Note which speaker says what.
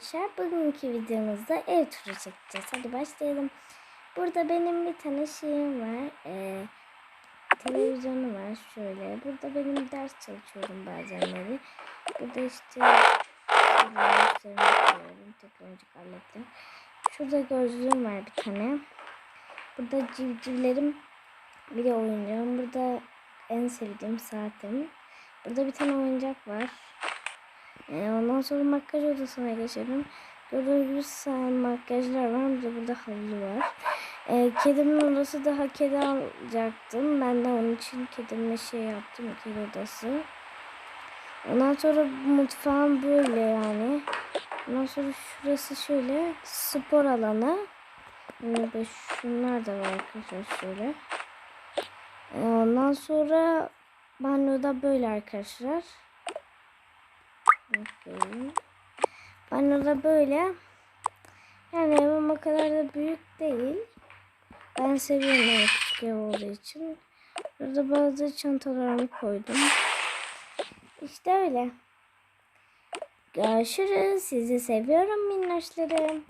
Speaker 1: Arkadaşlar bugünkü videomuzda ev turu çekeceğiz. Hadi başlayalım. Burada benim bir tane şeyim var. Ee, televizyonu var şöyle. Burada benim ders çalışıyorum bazenleri. Burada işte koyuyorum, teknolojik aletler. Şurada gözlüğüm var bir tane. Burada civcivlerim bir de oyuncağım. Burada en sevdiğim saatim. Burada bir tane oyuncak var. Ee, ondan sonra makyaj odasına geçelim. Gördüğünüz gibi sağ makyajlar var. Bir de burada havlu var. Ee, kedimin odası daha kedi alacaktım. Ben de onun için kedime şey yaptım. Kedi odası. Ondan sonra mutfağım böyle yani. Ondan sonra şurası şöyle spor alanı. Burada şunlar da var arkadaşlar şöyle. Ee, ondan sonra banyoda böyle arkadaşlar. Bakayım. Banyoda böyle. Yani evim o kadar da büyük değil. Ben seviyorum ev küçük ev olduğu için. Burada bazı çantalarımı koydum. İşte öyle. Görüşürüz. Sizi seviyorum minnoşlarım.